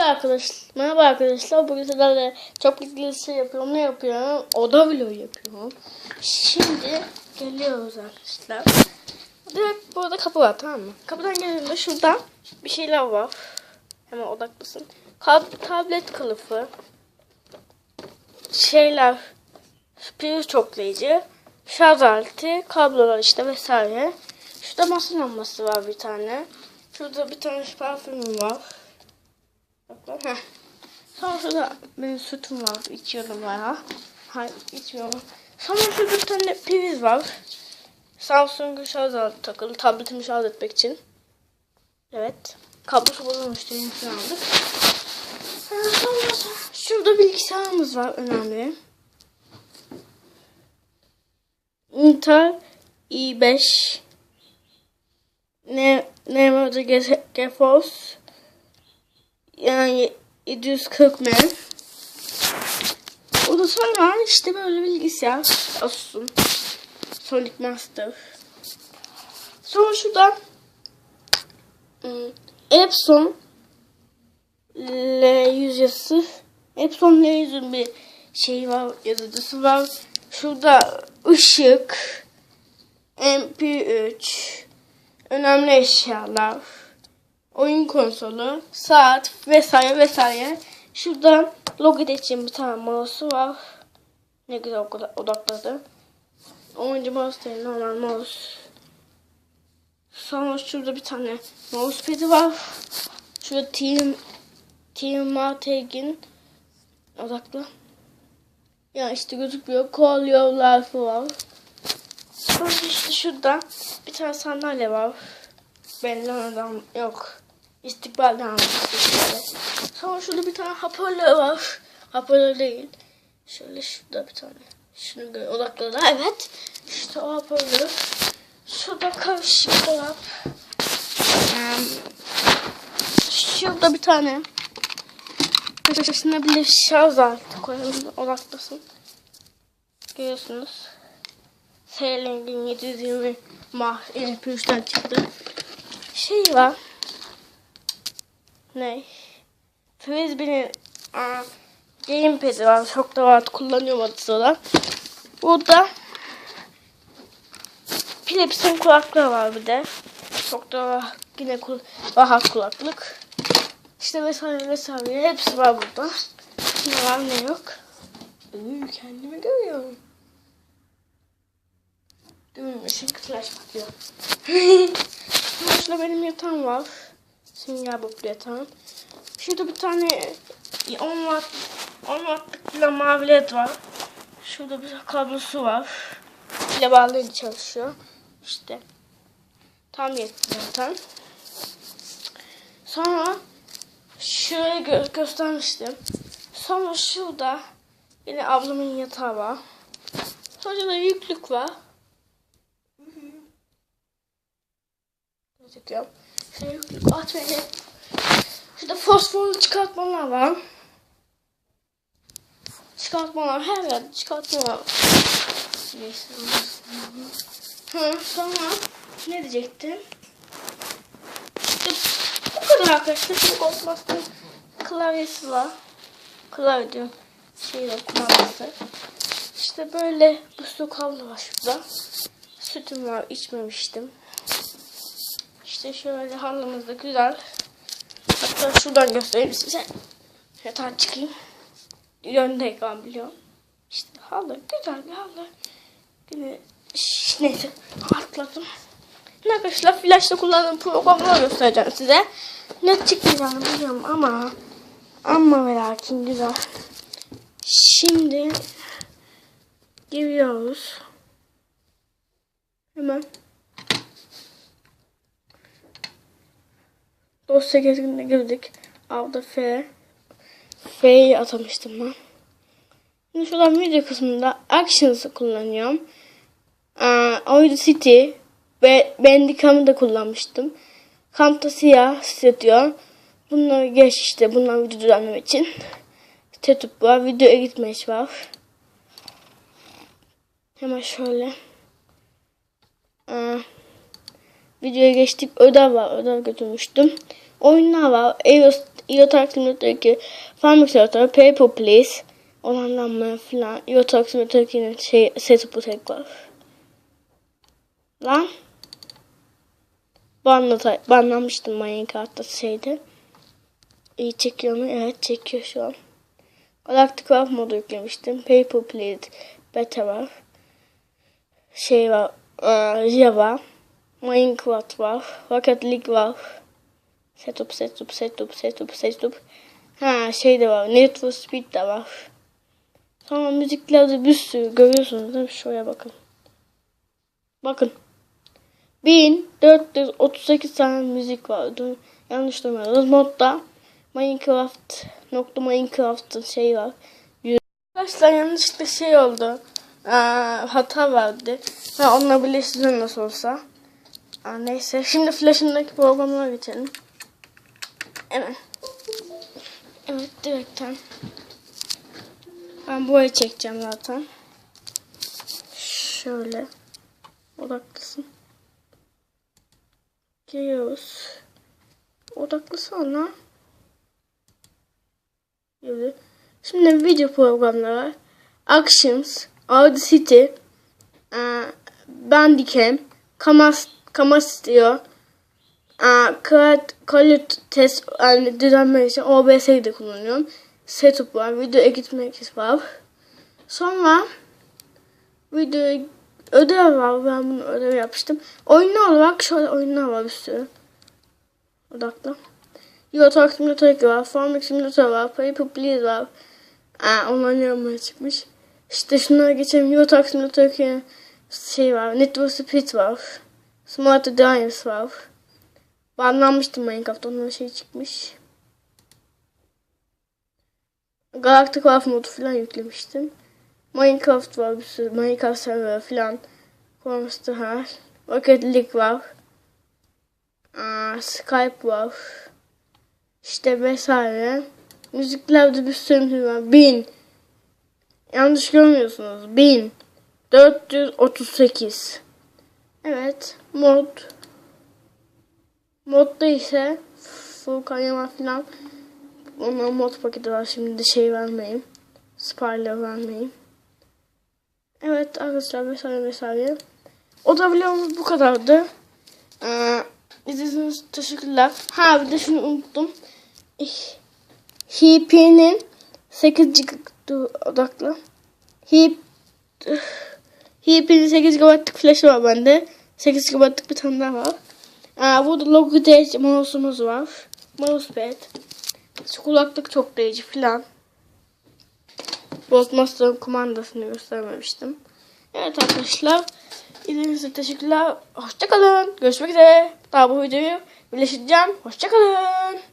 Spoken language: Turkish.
Merhaba arkadaşlar. Merhaba arkadaşlar. Bugün sizlerle çok ilgili şey yapıyorum. Ne yapıyorum? Oda vlogu yapıyorum. Şimdi geliyoruz arkadaşlar. Direkt burada kapı var tamam mı? Kapıdan geldiğinde şurada bir şeyler var. Hemen odaklısın. Kab- tablet kılıfı. Şeyler. Priz çoklayıcı. Şarj aleti. Kablolar işte vesaire. Şurada masa lambası var bir tane. Şurada bir tane parfümüm var. Heh. Sonra şurada benim sütüm var. İçiyorum bayağı. Hayır içmiyorum. Sonra şurada bir tane priz var. Samsung şarj takılı. Tabletimi şarj etmek için. Evet. Kablosu bozulmuştu. Yenisini aldık. Sonra şurada bilgisayarımız var. Önemli. Intel i5 ne Nemo GeForce yani 740 M. O da sonra işte böyle bilgisayar Asus'un Sonic Master. Sonra şurada ım, Epson L100 yazısı. Epson L100'ün bir şey var, yazıcısı var. Şurada ışık, MP3, önemli eşyalar, oyun konsolu, saat vesaire vesaire. Şurada Logitech için bir tane mouse var. Ne güzel oda- odakladı. Oyuncu mouse değil normal mouse. Sonra şurada bir tane mousepad'i var. Şurada Team Team Marteg'in odakla. Ya işte gözükmüyor. Call your life var. Sonra işte şurada bir tane sandalye var. Benden adam yok. İstikbalden almıştı şöyle. Sonra şurada bir tane hoparlör var. Hoparlör değil. Şöyle şurada bir tane. Şunu gö- odakladı. Evet. İşte o hoparlör. Şurada karışık dolap. Şurada bir tane. Köşesine bir şarj aleti koyalım. Odaklasın. Görüyorsunuz. Seling'in 720 mah MP3'ten çıktı. Şey var. Ne? Frisbee'nin gamepad'i var. Çok da rahat kullanıyorum adı sıra. Burada Philips'in kulaklığı var bir de. Çok da yine kul rahat kulaklık. İşte vesaire vesaire hepsi var burada. Ne var ne yok. Uy, kendimi görüyorum. Görmüşüm flash bakıyor. Şurada benim yatağım var. Bob yatağım. Şurada bir tane 10 watt 10 wattlık bir mavi led var. Şurada bir kablosu var. Pile bağlayınca çalışıyor. İşte tam yetti zaten. Sonra şöyle gö- göstermiştim. Sonra şurada yine ablamın yatağı var. Sonra da yüklük var. Şöyle yüklük at beni. Şurada fosforlu çıkartmalar var. Çıkartmalar her yerde çıkartmalar var. Neyse. Hı, sonra ne diyecektim? Bu kadar arkadaşlar. Şimdi Ghostmaster klavyesi var. Klavye diyorum. Şeyle kumandası. İşte böyle bir su kablo var şurada. Sütüm var içmemiştim. İşte şöyle halımız da güzel. Hatta şuradan göstereyim size. Yatağa çıkayım. Yöndeyken biliyorum. İşte halı güzel bir halı. Yine Şş, neyse atladım. Arkadaşlar flash'ta kullandığım programları göstereceğim size. Ne çıkmayacağını biliyorum ama ama ve lakin güzel. Şimdi giriyoruz. Hemen. Dosya gezginine girdik. Alda F. F'yi atamıştım ben. Şimdi şuradan video kısmında Actions'ı kullanıyorum. Audacity ve Bandicam'ı da kullanmıştım. Camtasia diyor. Bunları geç işte. Bunlar video düzenlemek için. Tetup var. Video edit mesh var. Hemen şöyle. Aa, videoya geçtik. Ödev var. Ödev götürmüştüm. Oyunlar var. Eros Euro Simulator'daki Farming Simulator, Paper Please, olanlanma falan. Euro Simulator'ın şey, setup'u tek var. Lan. Banla, banlamıştım Minecraft'ta şeyde. İyi çekiyor mu? Evet çekiyor şu an. Galactic Craft modu yüklemiştim. Paper Plate beta var. Şey var. Java. Minecraft var. Rocket League var. Setup, setup, setup, setup, setup. Ha şey de var. Need for Speed de var. Sonra müziklerde bir sürü görüyorsunuz değil mi? Şuraya bakın. Bakın. 1438 tane müzik vardı. Yanlış duymadınız. Modda Minecraft nokta Minecraft'ın şeyi var. Arkadaşlar yanlışlıkla şey oldu. Aa, hata verdi. Ha, onunla birleştirdim nasıl olsa. Aa, neyse. Şimdi Flash'ındaki programlara geçelim. Hemen. Evet direkten. Ben burayı çekeceğim zaten. Şöyle. Odaklısın. Geliyoruz. Odaklısana. Gibi. Şimdi video programları. Actions, Audacity, Bandicam, Kamas, Create, Quality Test yani düzenlemek için OBS'yi de kullanıyorum. Setup var, video editmek var. Sonra video ödev var. Ben bunu ödev yapmıştım. Oyunlar olarak şöyle oyunlar var bir sürü. Odaklı. Euro Truck Simulator 2 var. Farming Simulator var. Paper Please var. Aa, onlar yorumlara çıkmış. İşte şunlara geçelim. Euro Truck Simulator 2 şey var. For Speed var. Smart Drives var. Banlanmıştım Minecraft. Onlara şey çıkmış. Galactic Craft modu falan yüklemiştim. Minecraft var bir sürü. Minecraft server falan. Monster High. Rocket League var. Aa, Skype var. İşte vesaire. Müziklerde bir sürü var. Bin. Yanlış görmüyorsunuz. Bin. 438. Evet. Mod. Modda ise Furkan Yaman falan. Ona mod paketi var. Şimdi de şey vermeyeyim. Spoiler vermeyeyim. Evet arkadaşlar vesaire vesaire. O da videomuz bu kadardı. Ee, izlediğiniz teşekkürler. Ha bir de şunu unuttum. HP'nin 8 GB odaklı. Hip HP'nin 8 GB'lık flash var bende. 8 GB'lık bir tane daha var. Aa, burada Logitech mouse'umuz var. Mousepad. Şu kulaklık çok değici filan. Broadmaster'ın kumandasını göstermemiştim. Evet arkadaşlar. İzlediğiniz için teşekkürler. Hoşçakalın. Görüşmek üzere. Daha bu videoyu birleştireceğim. Hoşçakalın.